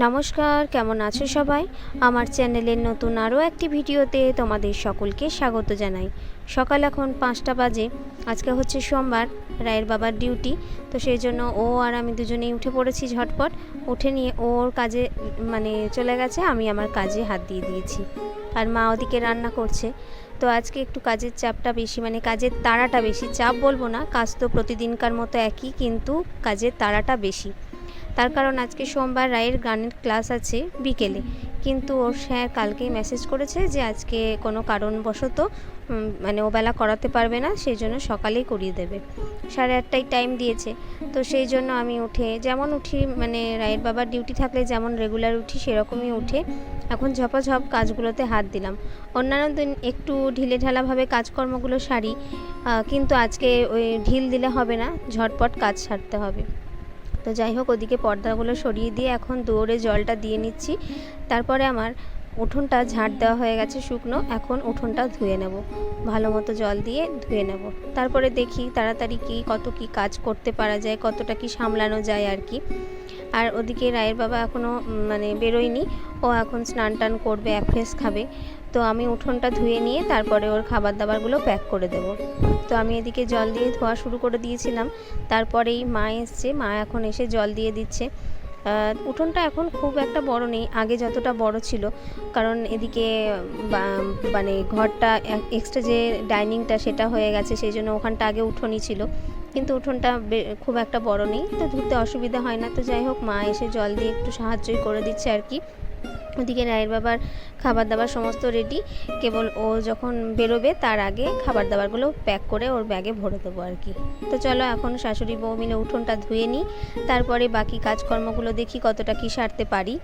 নমস্কার, কেমন আছো সবাই? আমার চ্যানেলের নতুন আরও একটি ভিডিওতে তোমাদের সকলকে স্বাগত জানাই। সকাল এখন পাঁচটা বাজে, আজকে হচ্ছে সোমবার, রায়ের বাবার ডিউটি, তো সেই জন্য ও আর আমি দুজনেই উঠে পড়েছি ঝটপট। উঠে নিয়ে ওর কাজে মানে চলে গেছে, আমি আমার কাজে হাত দিয়ে দিয়েছি। আর মা ওদিকে রান্না করছে। তো আজকে একটু কাজের চাপটা বেশি মানে কাজের তাড়াটা বেশি। চাপ বলব না, কাজ তো প্রতিদিনকার মতো একই, কিন্তু কাজের তাড়াটা বেশি। তার কারণ আজকে সোমবার রায়ের গানের ক্লাস আছে বিকেলে। কিন্তু ওর স্যার কালকেই মেসেজ করেছে যে আজকে কোনো কারণবশত মানে ও বেলা করাতে পারবে না সেই জন্য সকালেই করিয়ে দেবে। সাড়ে আটটায় টাইম দিয়েছে। তো সেই জন্য আমি উঠে, যেমন উঠি মানে রায়ের বাবার ডিউটি থাকলে যেমন রেগুলার উঠি, সেরকমই উঠে এখন ঝপাঝপ কাজগুলোতে হাত দিলাম। অন্যান্য দিন একটু ঢিলে ঢালাভাবে কাজকর্মগুলো সারি কিন্তু আজকে ওই ঢিল দিলে হবে না, ঝটপট কাজ সারতে হবে। তো যাই হোক, ওদিকে পর্দাগুলো সরিয়ে দিয়ে এখন দৌড়ে জলটা দিয়ে নিচ্ছি। তারপরে আমার উঠোনটা ঝাড় দেওয়া হয়ে গেছে শুকনো, এখন উঠোনটা ধুয়ে নেব। ভালো মতো জল দিয়ে ধুয়ে নেব। তারপরে দেখি তাড়াতাড়ি কি, কত কি কাজ করতে পারা যায়, কতটা কি সামলানো যায় আর কি। আর ওদিকে রায়ের বাবা এখনও মানে বেরোয়নি। ও এখন স্নান টান করবে অ্যাফ্রেশ খাবে। তো আমি উঠোনটা ধুয়ে নিয়ে তারপরে ওর খাবার দাবারগুলো প্যাক করে দেব। তো আমি এদিকে জল দিয়ে ধোয়া শুরু করে দিয়েছিলাম। তারপরেই মা এসছে। মা এখন এসে জল দিয়ে দিচ্ছে। উঠোনটা এখন খুব একটা বড় নেই। আগে যতটা বড় ছিল। কারণ এদিকে মানে ঘরটা এক্সট্রা যে ডাইনিংটা সেটা হয়ে গেছে, সেই জন্য ওখানটা আগে উঠোনই ছিল। কিন্তু উঠোনটা খুব একটা বড় নেই। তো ধুতে অসুবিধা হয় না। তো যাই হোক, মা এসে জল দিয়ে একটু সাহায্যই করে দিচ্ছে আর কি। ওদিকে রায়ের বাবার খাবার দাবার সমস্ত রেডি কেবল ও যখন বেরোবে, তার আগে খাবার দাবারগুলো প্যাক করে ওর ব্যাগে ভরে দেবো আর কি। তো চলো এখন শাশুড়ি বউ মিলে উঠোনটা ধুয়ে নিই। তারপরে বাকি কাজকর্মগুলো দেখি কতটা কি সারতে পারি।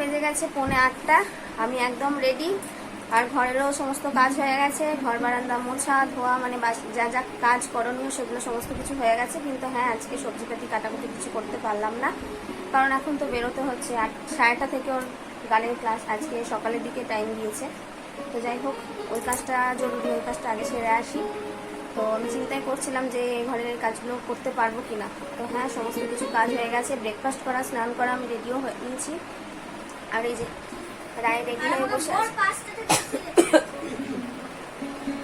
বেজে গেছে পৌনে আটটা। আমি একদম রেডি আর ঘরেরও সমস্ত কাজ হয়ে গেছে, ঘর, বারান্দা মোছা, ধোয়া মানে যা যা কাজ করণীয় সেগুলো সমস্ত কিছু হয়ে গেছে, কিন্তু হ্যাঁ আজকে সবজি পাতি কাটাকুটি কিছু করতে পারলাম না। কারণ এখন তো বেরোতে হচ্ছে আট সাড়েটা থেকে ওর গানের ক্লাস আজকে সকালের দিকে টাইম দিয়েছে। তো যাই হোক, ওই কাজটা জরুরি, ওই কাজটা আগে সেরে আসি। তো আমি চিন্তাই করছিলাম যে এই ঘরের কাজগুলো করতে পারব কিনা। তো হ্যাঁ সমস্ত কিছু কাজ হয়ে গেছে ব্রেকফাস্ট করা, স্নান করা আমি রেডিও হয়ে নিয়েছি। আর এই যে রায় হয়ে বসে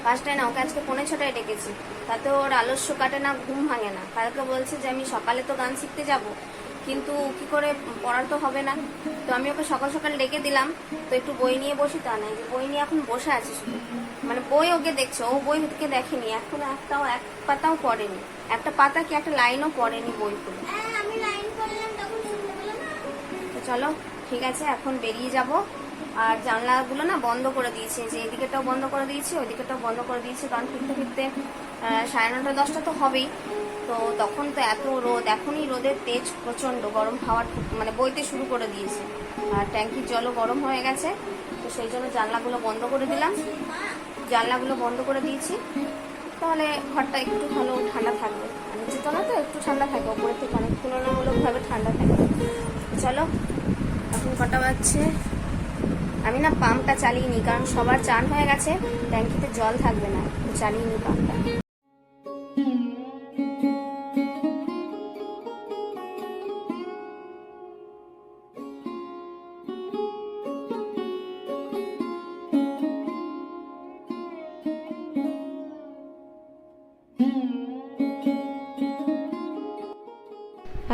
পাঁচটায় না ওকে আজকে পৌনে ছটায় ডেকেছি। তাতে ওর আলস্য কাটে না ঘুম ভাঙে না। কালকে বলছে যে আমি সকালে তো গান শিখতে যাব কিন্তু কি করে পড়া তো হবে না। তো আমি ওকে সকাল সকাল ডেকে দিলাম তো একটু বই নিয়ে বসি তা নাই যে বই নিয়ে এখন বসে আছে শুধু। মানে বই ওকে দেখছে ও বই ওকে দেখেনি এখন একটাও এক পাতাও পড়েনি। একটা পাতা কি একটা লাইনও পড়েনি বই খুলে? তো চলো ঠিক আছে এখন বেরিয়ে যাব। আর জানলাগুলো না বন্ধ করে দিয়েছি, যে এদিকেটাও বন্ধ করে দিয়েছি, ওইদিকেটাও বন্ধ করে দিয়েছি, কারণ ফিরতে ফিরতে সাড়ে নটা, দশটা তো হবেই। তো তখন তো এত রোদ, এখনই রোদের তেজ প্রচণ্ড, গরম হাওয়া ঠুক- মানে বইতে শুরু করে দিয়েছে। আর ট্যাঙ্কির জলও গরম হয়ে গেছে, তো সেই জন্য জানলাগুলো বন্ধ করে দিলাম। জানলাগুলো বন্ধ করে দিয়েছি, তাহলে ঘরটা একটু ভালো ঠান্ডা থাকবে। আর নিচের তলা তো একটু ঠান্ডা থাকে, ওপরের থেকে অনেক তুলনামূলকভাবে ঠান্ডা থাকে। চলো, এখন কটা বাজছে? আমি না পাম্পটা চালিয়ে নিই কারণ সবার চান হয়ে গেছে, ট্যাঙ্কিতে জল থাকবে না চালিয়ে নিই পাম্পটা।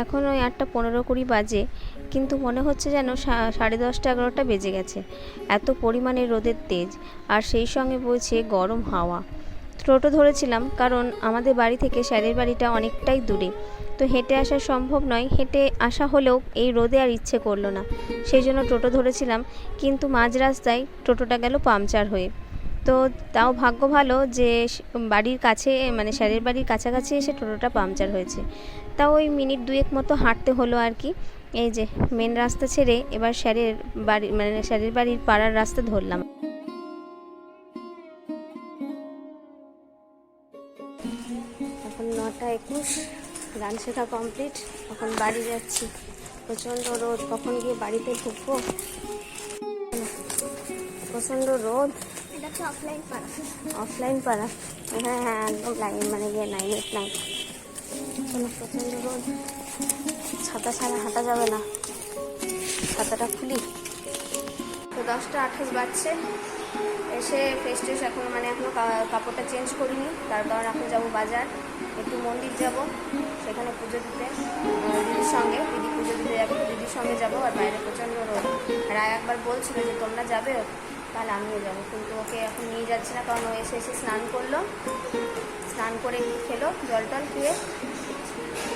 এখন ওই আটটা পনেরো কুড়ি বাজে। কিন্তু মনে হচ্ছে যেন সাড়ে দশটা এগারোটা বেজে গেছে। এত পরিমাণে রোদের তেজ, আর সেই সঙ্গে বইছে গরম হাওয়া। টোটো ধরেছিলাম, কারণ আমাদের বাড়ি থেকে স্যারের বাড়িটা অনেকটাই দূরে। তো হেঁটে আসা সম্ভব নয়, হেঁটে আসা হলেও এই রোদে আর ইচ্ছে করল না। সেই জন্য টোটো ধরেছিলাম, কিন্তু মাঝ রাস্তায় টোটোটা গেল পাংচার হয়ে। তো তাও ভাগ্য ভালো যে বাড়ির কাছে মানে স্যারের বাড়ির কাছাকাছি এসে টোটোটা পাংচার হয়েছে। তাও ওই মিনিট দুয়েক মতো হাঁটতে হলো আর কি। এই যে মেন রাস্তা ছেড়ে এবার স্যারের বাড়ি মানে স্যারের বাড়ির পাড়ার রাস্তা ধরলাম। এখন নটা একুশ গান শেখা কমপ্লিট এখন বাড়ি যাচ্ছি। প্রচণ্ড রোদ কখন গিয়ে বাড়িতে ঢুকবো? প্রচণ্ড রোদ। অফলাইন পাড়া। অফলাইন পাড়া। হ্যাঁ হ্যাঁ একদম লাইন মানে গিয়ে নাই নেট নাই। কোনো প্রচণ্ড রোদ। ছাতা ছাড়া হাঁটা যাবে না। ছাতাটা খুলি। তো দশটা আঠাশ বাজছে। এসে ফ্রেশ ট্রেশ এখন মানে এখনও কাপড়টা চেঞ্জ করিনি। তার কারণ এখন যাব বাজার। একটু মন্দির যাব, সেখানে পুজো দিতে। দিদির সঙ্গে, দিদি পুজো দিতে যাবে, দিদির সঙ্গে যাব। আর বাইরে প্রচণ্ড রোদ। রায় একবার বলছিল যে, তোমরা যাবে? তাহলে আমিও যাব। কিন্তু ওকে এখন নিয়ে যাচ্ছি না, কারণ ও এসে এসে স্নান করল। স্নান করে খেলো, জল টল খেয়ে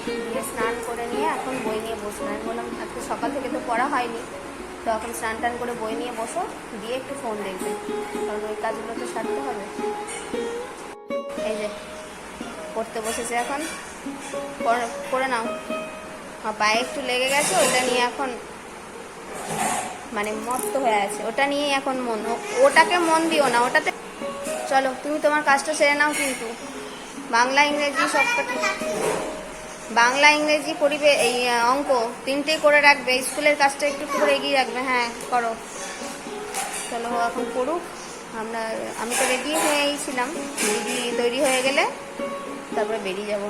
দিয়ে স্নান করে নিয়ে এখন বই নিয়ে বসল আমি বললাম আজকে সকাল থেকে তো পড়া হয়নি। তো এখন স্নান টান করে বই নিয়ে বসো দিয়ে একটু ফোন দেখবে। কারণ ওই কাজগুলো তো সারতে হবে। এই যে, পড়তে বসেছে এখন। পড়ে নাও। পায়ে একটু লেগে গেছে, ওটা নিয়ে এখন মানে মস্ত হয়ে আছে। ওটা নিয়েই এখন মন ওটাকে মন দিও না, ওটাতে চলো, তুমি তোমার কাজটা সেরে নাও কিন্তু। বাংলা, ইংরেজি সবকটা বাংলা, ইংরেজি পড়িবে, এই অঙ্ক তিনটেই করে রাখবে। স্কুলের কাজটা একটু করে এগিয়ে রাখবে। হ্যাঁ করো। চলো, এখন পড়ুক। আমরা, আমি তো রেডি হয়েই ছিলাম। দিদি তৈরি হয়ে গেলে তারপরে বেরিয়ে যাব।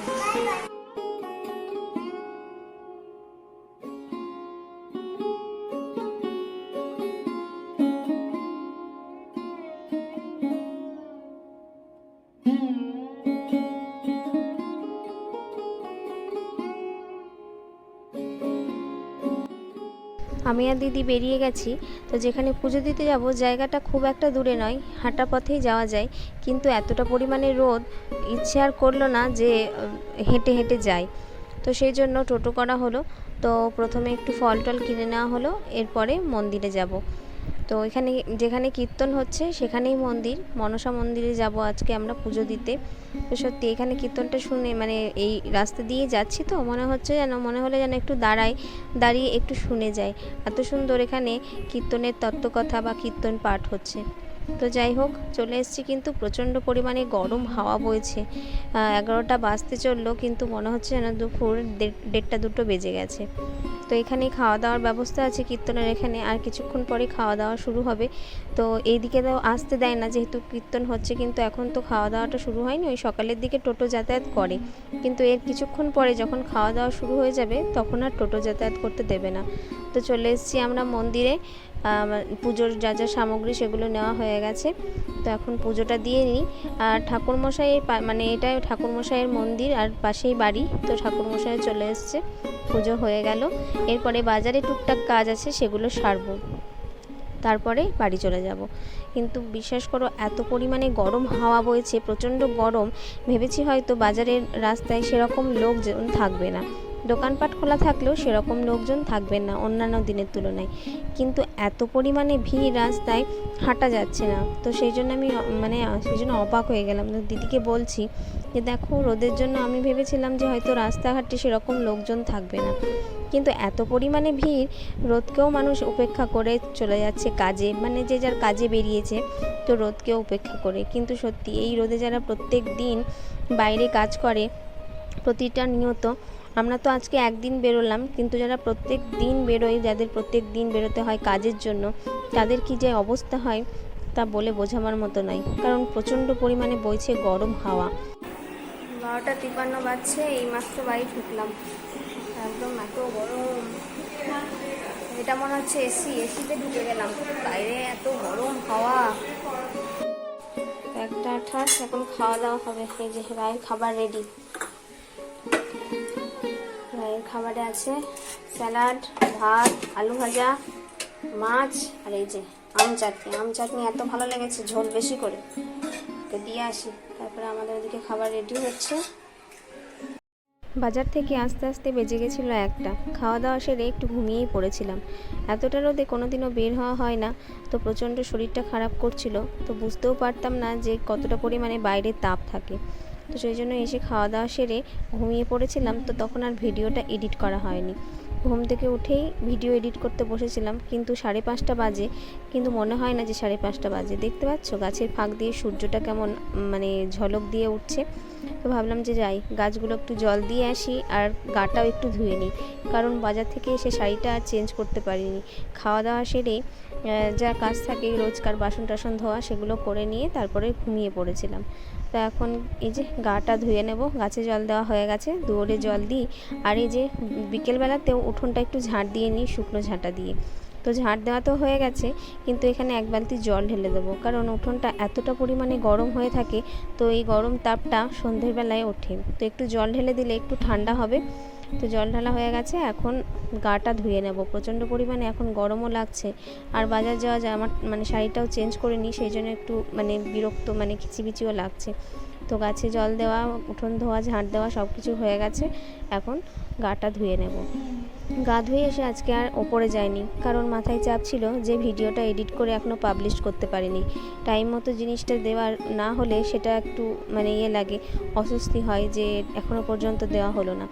আমি আর দিদি বেরিয়ে গেছি, তো যেখানে পুজো দিতে যাব জায়গাটা খুব একটা দূরে নয়, হাঁটা পথেই যাওয়া যায়। কিন্তু এতটা পরিমাণে রোদ, ইচ্ছে আর করল না যে হেঁটে হেঁটে যাই। তো সেই জন্য টোটো করা হলো, তো প্রথমে একটু ফল টল কিনে নেওয়া হলো, এরপরে মন্দিরে যাব। তো এখানে যেখানে কীর্তন হচ্ছে সেখানেই মন্দির, মনসা মন্দিরে যাব আজকে আমরা পুজো দিতে। তো সত্যি এখানে কীর্তনটা শুনে মানে এই রাস্তা দিয়ে যাচ্ছি তো, মনে হচ্ছে যেন, মনে হলে যেন একটু দাঁড়াই দাঁড়িয়ে একটু শুনে যাই। এত সুন্দর এখানে কীর্তনের তত্ত্বকথা বা কীর্তন পাঠ হচ্ছে। তো যাই হোক, চলে এসেছি কিন্তু প্রচণ্ড পরিমাণে গরম, হাওয়া বইছে। এগারোটা বাজতে চলল, কিন্তু মনে হচ্ছে যেন দুপুর দেড়- দেড়টা দুটো বেজে গেছে। তো এখানে খাওয়া দাওয়ার ব্যবস্থা আছে কীর্তনের এখানে, আর কিছুক্ষণ পরে খাওয়া দাওয়া শুরু হবে। তো এইদিকে তো আসতে দেয় না, যেহেতু কীর্তন হচ্ছে, কিন্তু এখন তো খাওয়া দাওয়াটা শুরু হয়নি, ওই সকালের দিকে টোটো যাতায়াত করে। কিন্তু এর কিছুক্ষণ পরে যখন খাওয়া দাওয়া শুরু হয়ে যাবে, তখন আর টোটো যাতায়াত করতে দেবে না। তো চলে এসেছি আমরা মন্দিরে। পুজোর যা যা সামগ্রী সেগুলো নেওয়া হয়ে গেছে। তো এখন পুজোটা দিয়ে নিই। আর ঠাকুরমশাই মানে এটা ঠাকুরমশাইয়ের মন্দির আর পাশেই বাড়ি। তো ঠাকুরমশাই চলে এসছে। পুজো হয়ে গেল। এরপরে বাজারে টুকটাক কাজ আছে, সেগুলো সারবো। তারপরে বাড়ি চলে যাব। কিন্তু বিশ্বাস করো, এত পরিমাণে গরম হাওয়া বইছে, প্রচণ্ড গরম। ভেবেছি হয়তো বাজারের রাস্তায় সেরকম লোকজন থাকবে না। দোকানপাট খোলা থাকলেও সেরকম লোকজন থাকবে না অন্যান্য দিনের তুলনায়। কিন্তু এত পরিমাণে ভিড় রাস্তায় হাঁটা যাচ্ছে না। তো সেই জন্য আমি মানে সেই জন্য অবাক হয়ে গেলাম। দিদিকে বলছি যে, দেখো, রোদের জন্য আমি ভেবেছিলাম যে হয়তো রাস্তাঘাটে সেরকম লোকজন থাকবে না। কিন্তু এত পরিমাণে ভিড় রোদকেও মানুষ উপেক্ষা করে চলে যাচ্ছে কাজে মানে যে যার কাজে বেরিয়েছে, তো রোদকেও উপেক্ষা করে। কিন্তু সত্যি এই রোদে যারা প্রত্যেক দিন বাইরে কাজ করে, প্রতিটা নিয়ত আমরা তো আজকে একদিন বেরোলাম, কিন্তু যারা প্রত্যেক দিন বেরোয়, যাদের প্রত্যেক দিন বেরোতে হয় কাজের জন্য, তাদের কি যে অবস্থা হয় তা বলে বোঝাবার মতো নয় কারণ প্রচণ্ড পরিমাণে বইছে গরম হাওয়া। বারোটা তিপ্পান্ন বাজছে এই মাত্র বাড়ি ঢুকলাম। একদম এত গরম। এটা মনে হচ্ছে এসি, এসিতে ঢুকে গেলাম। বাইরে এত গরম হাওয়া। একটা আঠাশ, এখন খাওয়া দাওয়া হবে। এই যে, রায়ের খাবার রেডি খাবারে আছে স্যালাড, ভাত, আলু ভাজা, মাছ আর এই যে আম চাটনি। আম চাটনি এত ভালো লেগেছে, ঝোল বেশি করে। তো দিয়ে আসি। তারপরে আমাদের ওদিকে খাবার রেডি হচ্ছে। বাজার থেকে আস্তে আস্তে বেজে গেছিল একটা। খাওয়া দাওয়া সেরে একটু ঘুমিয়েই পড়েছিলাম। এতটা রোদে কোনোদিনও বের হওয়া হয় না, তো প্রচণ্ড শরীরটা খারাপ করছিল। তো বুঝতেও পারতাম না যে কতটা পরিমাণে বাইরে তাপ থাকে। তো সেই জন্য এসে খাওয়া দাওয়া সেরে ঘুমিয়ে পড়েছিলাম, তো তখন আর ভিডিওটা এডিট করা হয়নি। ঘুম থেকে উঠেই ভিডিও এডিট করতে বসেছিলাম, কিন্তু সাড়ে পাঁচটা বাজে, কিন্তু মনে হয় না যে সাড়ে পাঁচটা বাজে। দেখতে পাচ্ছ? গাছের ফাঁক দিয়ে সূর্যটা কেমন মানে ঝলক দিয়ে উঠছে। তো ভাবলাম যে যাই, গাছগুলো একটু জল দিয়ে আসি, আর গাটাও একটু ধুয়ে নিই। কারণ বাজার থেকে এসে শাড়িটা আর চেঞ্জ করতে পারিনি। খাওয়া দাওয়া সেরে যা কাজ থাকে রোজকার বাসন টাসন ধোয়া সেগুলো করে নিয়ে তারপরে ঘুমিয়ে পড়েছিলাম। তো এখন এই যে গাটা ধুয়ে নেব, গাছে জল দেওয়া হয়ে গেছে দুয়ারে জল দিই। আর এই যে বিকেলবেলাতেও উঠোনটা একটু ঝাঁট দিয়ে নিই, শুকনো ঝাঁটা দিয়ে। তো ঝাঁট দেওয়া তো হয়ে গেছে, কিন্তু এখানে এক বালতি জল ঢেলে দেবো। কারণ উঠোনটা এতটা পরিমাণে গরম হয়ে থাকে, তো এই গরম তাপটা সন্ধ্যের বেলায় ওঠে। তো একটু জল ঢেলে দিলে একটু ঠান্ডা হবে। তো জল ঢালা হয়ে গেছে, এখন গাটা ধুয়ে নেব। প্রচণ্ড পরিমাণে এখন গরমও লাগছে। আর বাজার যাওয়া যায়, আমার মানে শাড়িটাও চেঞ্জ করে নিই, সেই জন্য একটু মানে বিরক্ত মানে খিচিবিচিও লাগছে। তো গাছে জল দেওয়া, উঠোন ধোয়া, ঝাঁট দেওয়া সব কিছু হয়ে গেছে, এখন গাটা ধুয়ে নেব। গা ধুয়ে এসে আজকে আর ওপরে যায়নি। কারণ মাথায় চাপ ছিল যে ভিডিওটা এডিট করে এখনও পাবলিশ করতে পারিনি। টাইম মতো জিনিসটা দেওয়ার না হলে সেটা একটু মানে ইয়ে লাগে, অস্বস্তি হয় যে এখনও পর্যন্ত দেওয়া হলো না।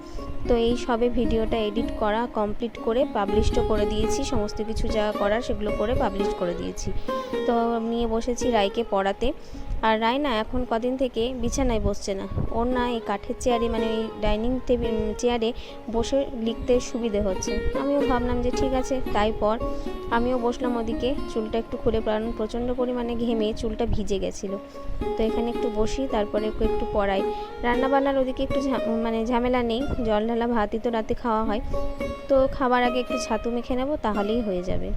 তো এই সবে ভিডিওটা এডিট করা কমপ্লিট করে পাবলিশও করে দিয়েছি, সমস্ত কিছু যা করার সেগুলো করে পাবলিশ করে দিয়েছি। তো নিয়ে বসেছি রায়কে পড়াতে। আর রায় না এখন কদিন থেকে বিছানায় বসছে না। ওর না এই কাঠের চেয়ারে মানে ওই ডাইনিং টেবিল চেয়ারে বসে লিখতে সুবিধে হচ্ছে। আমিও ভাবলাম যে ঠিক আছে, তাই পর। আমিও বসলাম ওদিকে, চুলটা একটু খুলে কারণ প্রচণ্ড পরিমাণে ঘেমে চুলটা ভিজে গেছিল। তো এখানে একটু বসি, তারপরে ওকে একটু পড়াই। রান্নাবান্নার ওদিকে একটু মানে ঝামেলা নেই, জল ঢালা ভাতই তো রাতে খাওয়া হয়। তো খাবার আগে একটু ছাতু মেখে নেব, তাহলেই হয়ে যাবে।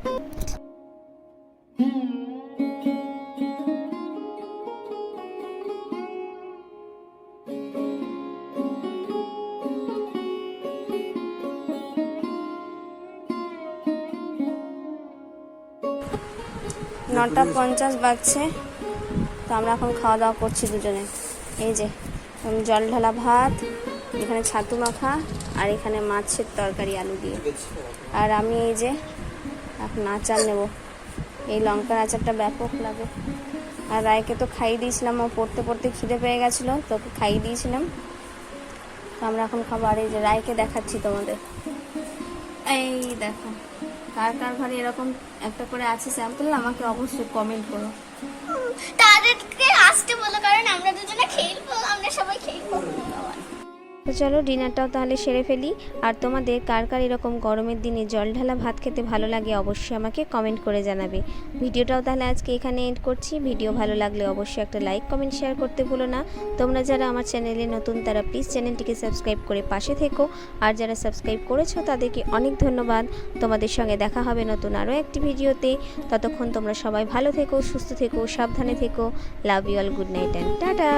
নটা পঞ্চাশ বাজছে। তো আমরা এখন খাওয়া দাওয়া করছি দুজনে। এই যে জল ঢালা ভাত, এখানে ছাতু মাখা, আর এখানে মাছের তরকারি আলু দিয়ে। আর আমি এই যে এখন আচার নেব। এই লঙ্কার আচারটা ব্যাপক লাগে। আর রায়কে তো খাইয়ে দিয়েছিলাম, ও পড়তে পড়তে খিদে পেয়ে গেছিল তো ওকে খাইয়ে দিয়েছিলাম। তো আমরা এখন খাবার এই যে, রায়কে দেখাচ্ছি তোমাদের। এই দেখো কার কার ঘরে এরকম একটা করে আছে স্যাম্পল আমাকে অবশ্যই কমেন্ট করো। তাদেরকে আসতে বলো, কারণ আমরা দুজনে খেলব, আমরা সবাই খেলব। তো চলো ডিনারটাও তাহলে সেরে ফেলি। আর তোমাদের কার কার এরকম গরমের দিনে জল ঢালা ভাত খেতে ভালো লাগে অবশ্যই আমাকে কমেন্ট করে জানাবে। ভিডিওটাও তাহলে আজকে এখানে এন্ড করছি। ভিডিও ভালো লাগলে অবশ্যই একটা লাইক কমেন্ট শেয়ার করতে ভুলো না। তোমরা যারা আমার চ্যানেলে নতুন তারা প্লিজ চ্যানেলটিকে সাবস্ক্রাইব করে পাশে থেকো। আর যারা সাবস্ক্রাইব করেছ তাদেরকে অনেক ধন্যবাদ। তোমাদের সঙ্গে দেখা হবে নতুন আরও একটি ভিডিওতে। ততক্ষণ তোমরা সবাই ভালো থেকো, সুস্থ থেকো, সাবধানে থেকো। Love you all good night and tata